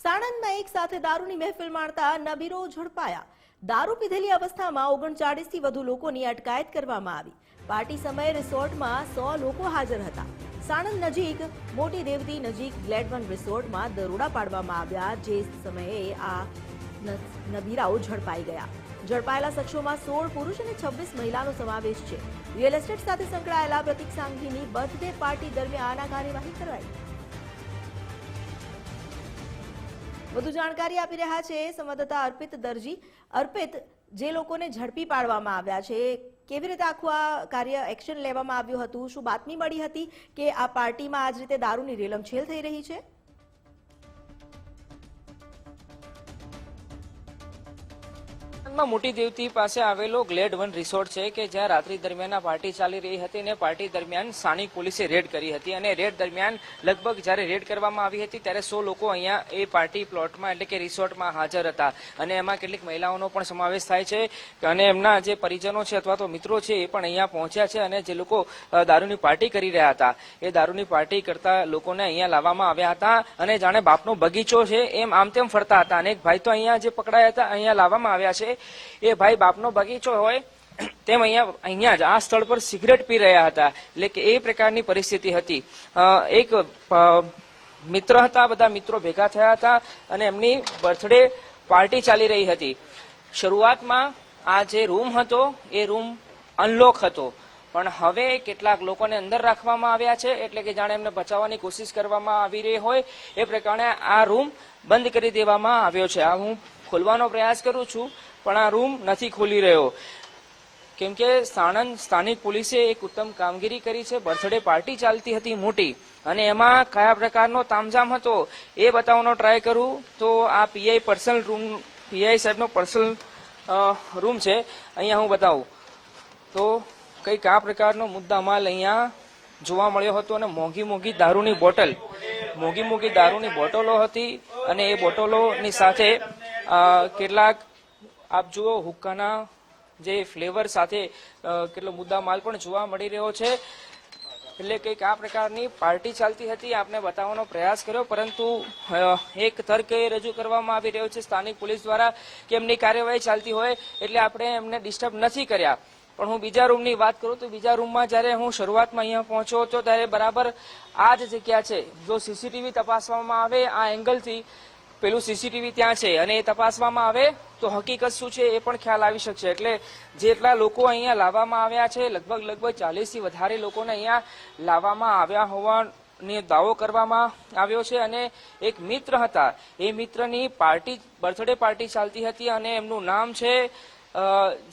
સાણંદમાં એક સાથે દારૂની મહેફિલ માણતા નબીરો ઝડપાયા. દારૂ પીધેલી અવસ્થામાં ઓગણચાળીસથી વધુ લોકોની અટકાયત કરવામાં આવી. પાર્ટી સમયે રિસોર્ટમાં સો લોકો હાજર હતા. સાણંદ નજીક, મોટી દેવતી નજીક ગ્લેડવન રિસોર્ટમાં દરોડા પાડવામાં આવ્યા જે સમયે આ નબીરાઓ ઝડપાઈ ગયા. ઝડપાયેલા શખ્સોમાં સોળ પુરુષ અને છવ્વીસ મહિલાનો સમાવેશ છે. રિયલ એસ્ટેટ સાથે સંકળાયેલા પ્રતિક સાંઘીની બર્થડે પાર્ટી દરમિયાન આ કાર્યવાહી કરાઈ. વધુ જાણકારી આપી રહ્યા છે સંવાદદાતા અર્પિત દરજી. અર્પિત, જે લોકોને ઝડપી પાડવામાં આવ્યા છે, કેવી રીતે આખું આ કાર્ય એક્શન લેવામાં આવ્યું હતું? શું બાતમી મળી હતી કે આ પાર્ટીમાં આજ રીતે દારૂની રેલમછેલ થઈ રહી છે? માં મોટી દેવતી પાસે આવેલો ગ્લેડ વન રિસોર્ટ છે કે જ્યાં રાત્રિ દરમિયાન પાર્ટી ચાલી રહી હતી અને પાર્ટી દરમિયાન સ્થાનિક પોલીસે રેડ કરી હતી અને રેડ દરમિયાન લગભગ જ્યારે રેડ કરવામાં આવી હતી ત્યારે સો લોકો અહીંયા એ પાર્ટી પ્લોટમાં એટલે કે રિસોર્ટમાં હાજર હતા. અને એમાં કેટલીક મહિલાઓનો પણ સમાવેશ થાય છે અને એમના જે પરિજનો છે અથવા તો મિત્રો છે એ પણ અહીંયા પહોંચ્યા છે અને જે લોકો દારૂની પાર્ટી કરી રહ્યા હતા. એ દારૂની પાર્ટી કરતા લોકોને અહીંયા લાવવામાં આવ્યા હતા અને જાણે બાપનો બગીચો છે એમ આમ તેમ ફરતા હતા. અને એક ભાઈ તો અહીંયા જે પકડાયા હતા, અહીંયા લાવવામાં આવ્યા છે. એ ભાઈ બાપનો બગીચો હોય, તેમ અહીંયા અહીંયા જ આ સ્થળ પર સિગરેટ પી રહ્યા હતા. એટલે કે એ પ્રકારની પરિસ્થિતિ હતી. એક મિત્ર હતા, બધા મિત્રો ભેગા થયા હતા અને એમની બર્થડે પાર્ટી ચાલી રહી હતી. શરૂઆતમાં આ જે રૂમ હતો, એ રૂમ અનલોક હતો. પણ હવે કેટલાક લોકોને અંદર રાખવામાં આવ્યા છે, એટલે કે જાણે એમને બચાવવાની કોશિશ કરવામાં આવી રહી હોય, એ પ્રકારે આ રૂમ બંધ કરી દેવામાં આવ્યો છે. આ હું ખોલવાનો પ્રયાસ કરું છું. પણ આ રૂમ નથી ખોલી રહ્યો. કેમ કે સાણંદ સ્થાનિક પોલીસે એક ઉત્તમ કામગીરી કરી છે. બર્થડે પાર્ટી ચાલતી હતી મોટી અને એમાં કયા પ્રકારનો તામઝામ હતો એ બતાવવાનો ટ્રાય કરું. તો આ પીઆઈ પર્સનલ રૂમ પીઆઈ સાહેબનો પર્સનલ રૂમ છે. અહીંયા હું બતાવું. તો કંઈક આ પ્રકારનો મુદ્દામાલ અહીંયા જોવા મળ્યો હતો અને મોંઘી મોંઘી દારૂની બોટલ, મોંઘી મોંઘી દારૂની બોટલો હતી અને એ બોટલોની સાથે કેટલાક આપ જુઓ, હુક્કાના જે ફ્લેવર સાથે કેટલો મુદ્દા માલ પણ જોવા મળી રહ્યો છે. એટલે કંઈક આ પ્રકારની પાર્ટી ચાલતી હતી, આપને બતાવવાનો પ્રયાસ કર્યો, પરંતુ એક તર્ક એ રજૂ કરવામાં આવી રહ્યો છે સ્થાનિક પોલીસ દ્વારા કે એમની કાર્યવાહી ચાલતી હોય, એટલે આપણે એમને ડિસ્ટર્બ નથી કર્યા. પણ હું બીજા રૂમની વાત કરું તો બીજા રૂમમાં જ્યારે હું શરૂઆતમાં અહીંયા પહોંચ્યો હતો, ત્યારે બરાબર આ જ જગ્યા છે. જો સીસીટીવી તપાસવામાં આવે આ એંગલથી પેલું સીસીટીવી ત્યાં છે અને એ તપાસવામાં આવે તો હકીકત શું છે એ પણ ખ્યાલ આવી શકશે. એટલે જેટલા લોકો અહીંયા લાવવામાં આવ્યા છે, લગભગ લગભગ ચાલીસથી વધારે લોકોને અહીંયા લાવવામાં આવ્યા હોવાની દાવો કરવામાં આવ્યો છે. અને એક મિત્ર હતા, એ મિત્રની પાર્ટી, બર્થડે પાર્ટી ચાલતી હતી અને એમનું નામ છે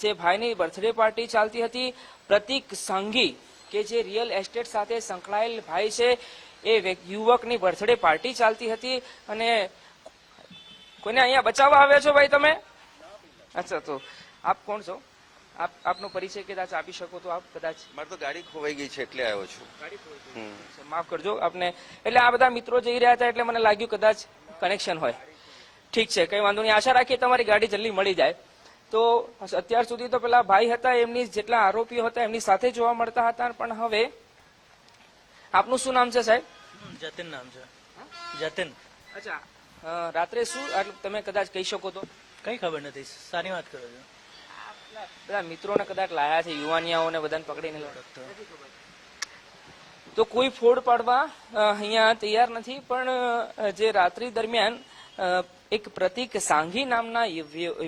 જે ભાઈની બર્થડે પાર્ટી ચાલતી હતી, પ્રતિક સંઘી, કે જે રિયલ એસ્ટેટ સાથે સંકળાયેલ ભાઈ છે. એ યુવકની બર્થડે પાર્ટી ચાલતી હતી અને કોઈને અહીંયા બચાવવા આવ્યા છો ભાઈ તમે? અચ્છા તો આપ કોણ છો? આપ આપનો પરિચય કદાચ આપી શકો તો આપ કદાચ. મારે તો ગાડી ખોવાઈ ગઈ છે એટલે આવ્યો છું. હમ. માફ કરજો આપને એટલે આ બધા મિત્રો જઈ રહ્યા હતા એટલે મને લાગ્યું કદાચ કનેક્શન હોય. ઠીક છે કઈ વાંધો નહીં. આશા રાખીએ તમારી ગાડી જલ્દી મળી જાય. તો અત્યાર સુધી તો પેલા ભાઈ હતા એમની જેટલા આરોપીઓ હતા એમની સાથે જોવા મળતા હતા પણ હવે આપનું શું નામ છે સાહેબ? જતિન નામ છે. જતિન. અચ્છા રાત્રે શું? તમે કદાચ કહી શકો તો. કઈ ખબર નથી. સારી વાત કરો છો. બધા મિત્રોને કદાચ લાયા છે યુવાનિયાઓને બધાને પકડીને તો. કોઈ ફોડ પાડવા અહીંયા તૈયાર નથી પણ જે રાત્રિ દરમિયાન એક પ્રતિક સાંઘી નામના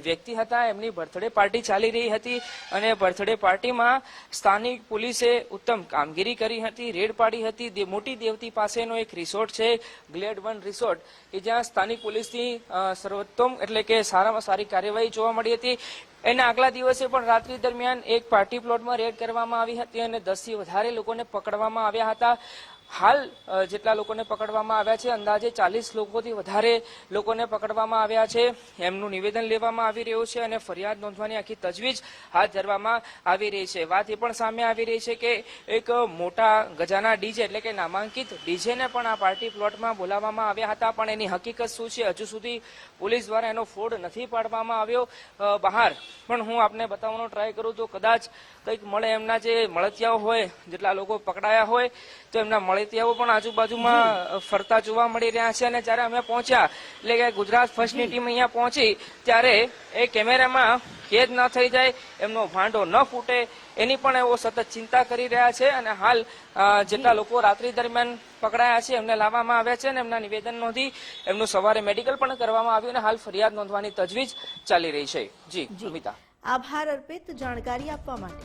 વ્યક્તિ હતા. એમની બર્થડે પાર્ટી ચાલી રહી હતી અને બર્થડે પાર્ટીમાં સ્થાનિક પોલીસે ઉત્તમ કામગીરી કરી હતી, રેડ પાડી હતી. મોટી દેવતી પાસેનો એક રિસોર્ટ છે, ગ્લેડ વન રિસોર્ટ, કે જ્યાં સ્થાનિક પોલીસની સર્વોત્તમ એટલે કે સારામાં સારી કાર્યવાહી જોવા મળી હતી. એના આગલા દિવસે પણ રાત્રિ દરમિયાન એક પાર્ટી પ્લોટમાં રેડ કરવામાં આવી હતી અને દસથી વધારે લોકોને પકડવામાં આવ્યા હતા. હાલ જેટલા લોકોને પકડવામાં આવ્યા છે, અંદાજે ચાલીસ લોકોથી વધારે લોકોને પકડવામાં આવ્યા છે. એમનું નિવેદન લેવામાં આવી રહ્યું છે અને ફરિયાદ નોંધવાની આખી તજવીજ હાથ ધરવામાં આવી રહી છે. વાત એ પણ સામે આવી રહી છે કે એક મોટા ગજાના ડીજે એટલે કે નામાંકિત ડીજેને પણ આ પાર્ટી પ્લોટમાં બોલાવવામાં આવ્યા હતા, પણ એની હકીકત શું છે હજુ સુધી પોલીસ દ્વારા એનો ફોડ નથી પાડવામાં આવ્યો બહાર. પણ હું આપને બતાવવાનો ટ્રાય કરું તો કદાચ કંઈક મળે એમના જે મળતિયાઓ હોય, જેટલા લોકો પકડાયા હોય, તો એમના મળતિયાઓ પણ આજુબાજુમાં ફરતા જોવા મળી રહ્યા છે અને જ્યારે અમે પહોંચ્યા એટલે કે ગુજરાત ફર્સ્ટની ટીમ અહીંયા પહોંચી ત્યારે એ કેમેરામાં કેદ ન થઈ જાય એમનો ભાંડો ન ફૂટે એની પણ એવો સતત ચિંતા કરી રહ્યા છે અને હાલ જેટલા લોકો રાત્રિ દરમિયાન પકડાયા છે એમને લાવવામાં આવ્યા છે અને એમના નિવેદન નોંધી એમનું સવારે મેડિકલ પણ કરવામાં આવ્યું અને હાલ ફરિયાદ નોંધવાની તજવીજ ચાલી રહી છે. જી. અમિતા. આભાર અર્પિત જાણકારી આપવા માટે.